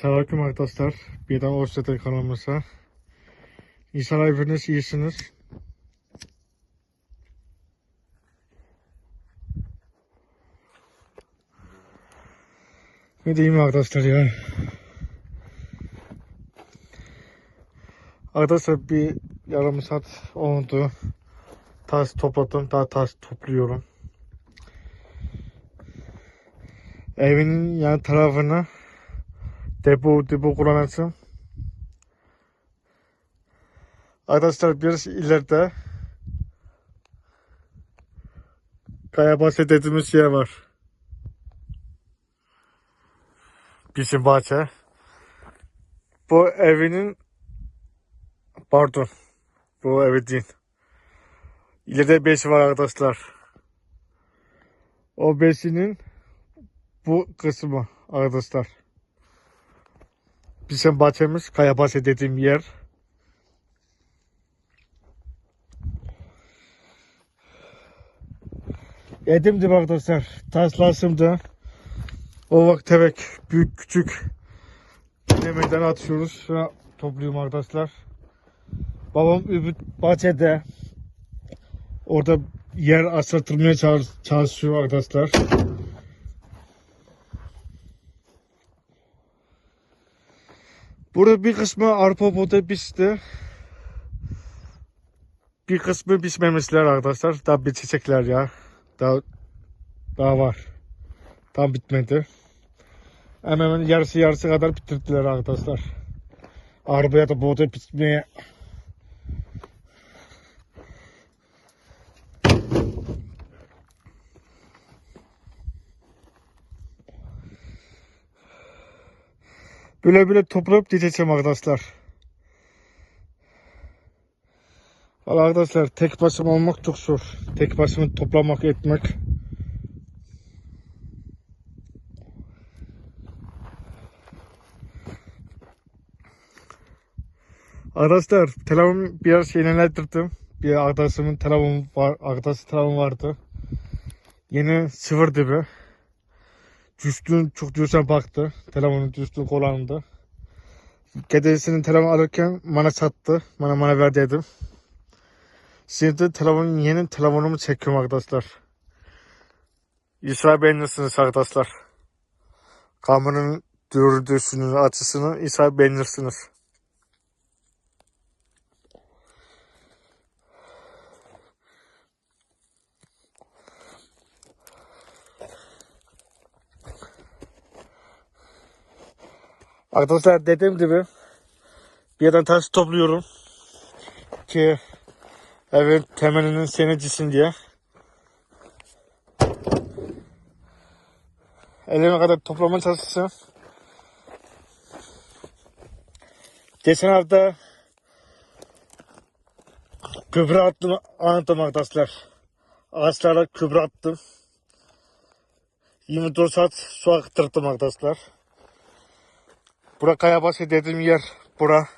Selamünaleyküm arkadaşlar. Birden Orset'e kanalımıza. İnşallah hepiniz iyisiniz. Ne diyeyim arkadaşlar ya. Arkadaşlar bir yarım saat oldu. Taş topladım. Daha taş topluyorum. Evin yan tarafına depo depo kullanacağım. Arkadaşlar biraz ileride Kaya bahçe dediğimiz yer var. Bizim bahçe. Bu evinin pardon. Bu evi değil. İleride beşi var arkadaşlar. O beşinin bu kısmı arkadaşlar. Bizim bahçemiz Kaya bahçe dediğim yer. Edimdi arkadaşlar. Taşlaşımdı. O vakit tebek büyük küçük yemekten atıyoruz. Ve topluyorum arkadaşlar. Babam öbür bahçede orada yer asfaltılmaya çalış- çalışıyor arkadaşlar. Burada bir kısmı arpa buğday pişti. Bir kısmı pişmemişler arkadaşlar. Daha bir çiçekler ya. Daha daha var. Tam bitmedi. Hemen yarısı yarısı kadar bitirdiler arkadaşlar. Arabaya da buğday pişmeye Böyle böyle toplayıp gideceğim arkadaşlar. Valla arkadaşlar tek başıma olmak çok zor. Tek başıma toplamak etmek. Arkadaşlar telefonu biraz yenilettirdim. Bir arkadaşımın telefonu var, arkadaşı telefonu vardı. Yeni sıfır gibi. Düştüğün çok düşen baktı. Telefonun düştüğü kullandı. Kedisinin telefonu alırken bana sattı. Bana bana ver dedim. Şimdi telefonun yeni telefonumu çekiyorum arkadaşlar. İsra beğenirsiniz arkadaşlar. Kameranın görüntüsünü, açısını İsra beğenirsiniz. Arkadaşlar dediğim gibi bir yerden taş topluyorum ki evin temelinin senecisin diye. Elime kadar toplamaya çalışacağım. Geçen hafta köprü attım anlattım arkadaşlar. Ağaçlara köprü attım. 24 saat su akıttırdım arkadaşlar. Bura Kayabaşı dediğim yer bura.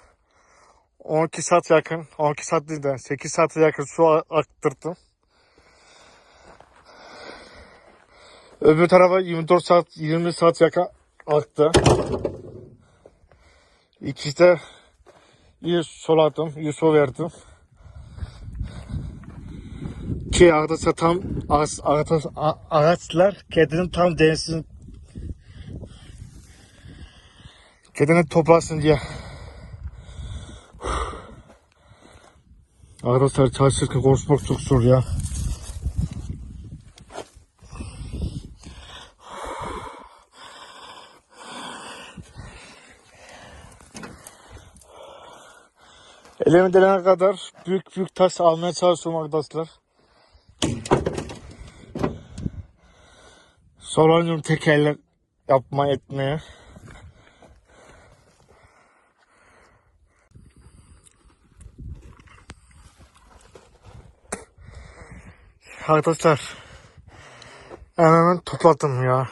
12 saat yakın, 12 saat değil de 8 saate yakın su aktırdım. Öbür tarafa 24 saat, 20 saat yakın aktı. İkisi iyi suladım, iyi su verdim. Ki arkadaşlar tam ağaç, ağaç, ağaçlar kedinin tam densin Kedini toplasın diye. Arkadaşlar çalışırken konuşmak çok zor ya. Elime delene kadar büyük büyük taş almaya çalışıyorum arkadaşlar. Zorlanıyorum tek elle yapma etmeye. Arkadaşlar hemen topladım ya.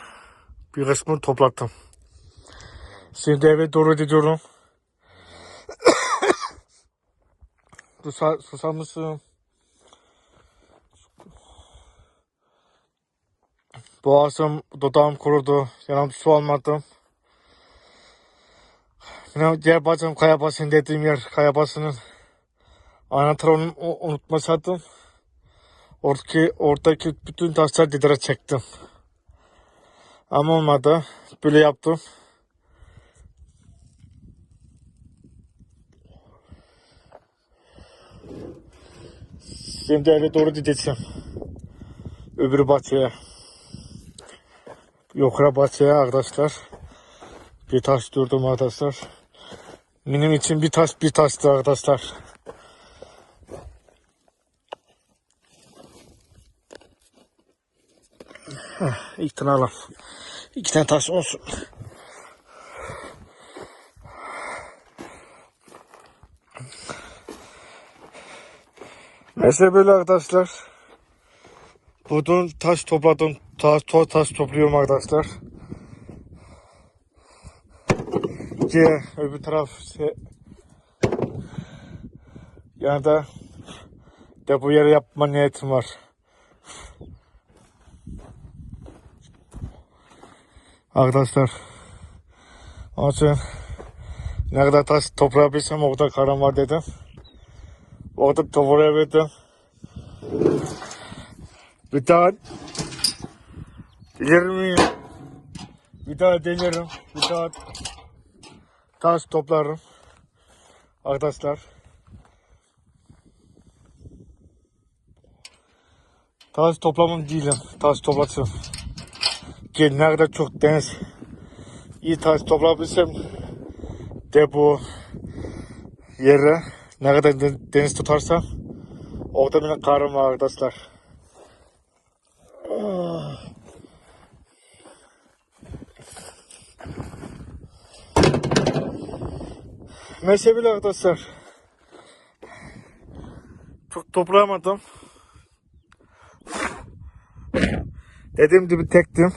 Bir kısmını topladım. Şimdi eve doğru gidiyorum. Susa, susamışım. Boğazım, dudağım kurudu. Yanımda su almadım. Yine diğer bacım Kayabası'nın dediğim yer Kayabası'nın anahtarını u- unutmasaydım oradaki, oradaki bütün taşlar didere çektim. Ama olmadı. Böyle yaptım. Şimdi eve doğru gideceğim. Öbür bahçeye. Yukarı bahçeye arkadaşlar. Bir taş durdum arkadaşlar. Benim için bir taş bir taştı arkadaşlar. Heh, İlk tane alalım. İki tane taş olsun. Mesela böyle arkadaşlar. Buradan taş topladım. Taş, taş, taş topluyorum arkadaşlar. Ki öbür taraf şey, yani da depo yeri yapma niyetim var. Arkadaşlar için ne kadar taş toplayabilsem o kadar karım var dedim. O kadar toplayabildim. Bir daha bilir miyim? Bir daha denerim. Bir daha taş toplarım. Arkadaşlar. Taş toplamam değilim. Taş toplatım. Ki ne kadar çok deniz iyi taş toplayabilsem depo yere ne kadar de- deniz tutarsam orada benim karım var arkadaşlar. Ah. Neyse bile arkadaşlar. Çok toplayamadım. Dediğim gibi tektim.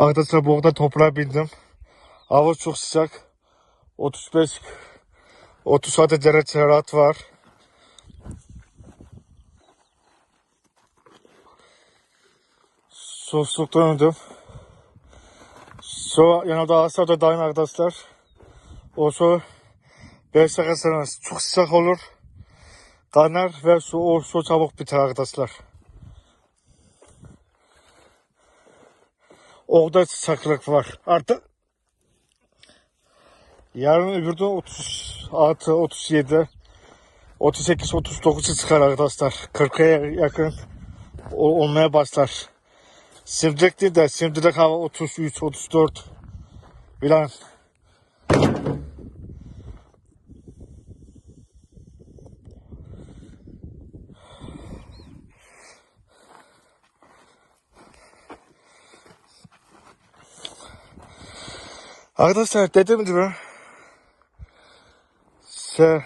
Arkadaşlar bu arada toplayabildim. Hava çok sıcak. 35 36 derece rahat var. Soğukluktan öldüm. Şu yanımda hasta da dayım arkadaşlar. O su 5 dakika sonra çok sıcak olur. Kaynar ve su, o su çabuk biter arkadaşlar. Orada sıcaklık var. Artık yarın öbür gün 36, 37, 38, 39 çıkar arkadaşlar. 40'a yakın ol- olmaya başlar. Değil de şimdilik hava 33, 34 filan. Arkadaşlar dediğim gibi şey,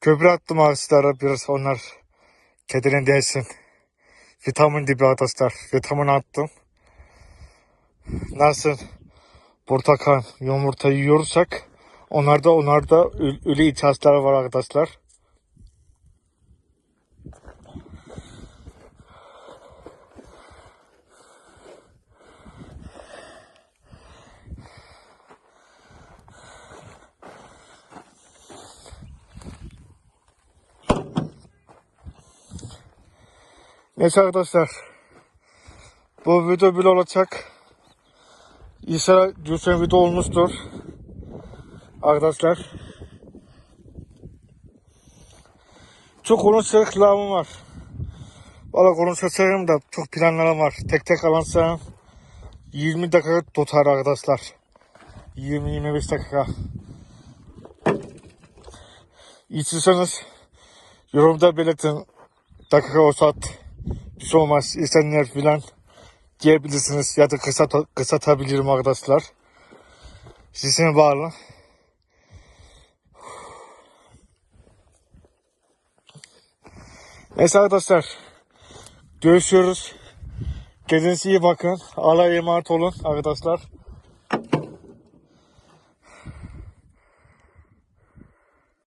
köprü attım ağaçlara biraz onlar kedinin değilsin. Vitamin dibi arkadaşlar. Vitamin attım. Nasıl portakal, yumurta yiyorsak onlarda onlarda ölü ihtiyaçları var arkadaşlar. Neyse arkadaşlar. Bu video bile olacak. İsa Gülsen video olmuştur. Arkadaşlar. Çok konuşacak lafım var. Valla konuşacağım da çok planlarım var. Tek tek alansam 20 dakika tutar arkadaşlar. 20-25 dakika. İstiyorsanız yorumda belirtin. Dakika o saat bir şey filan diyebilirsiniz ya da kısa kısaltabilirim arkadaşlar. Sizin bağlı. Neyse arkadaşlar. Görüşürüz. Kendinize iyi bakın. Allah'a emanet olun arkadaşlar.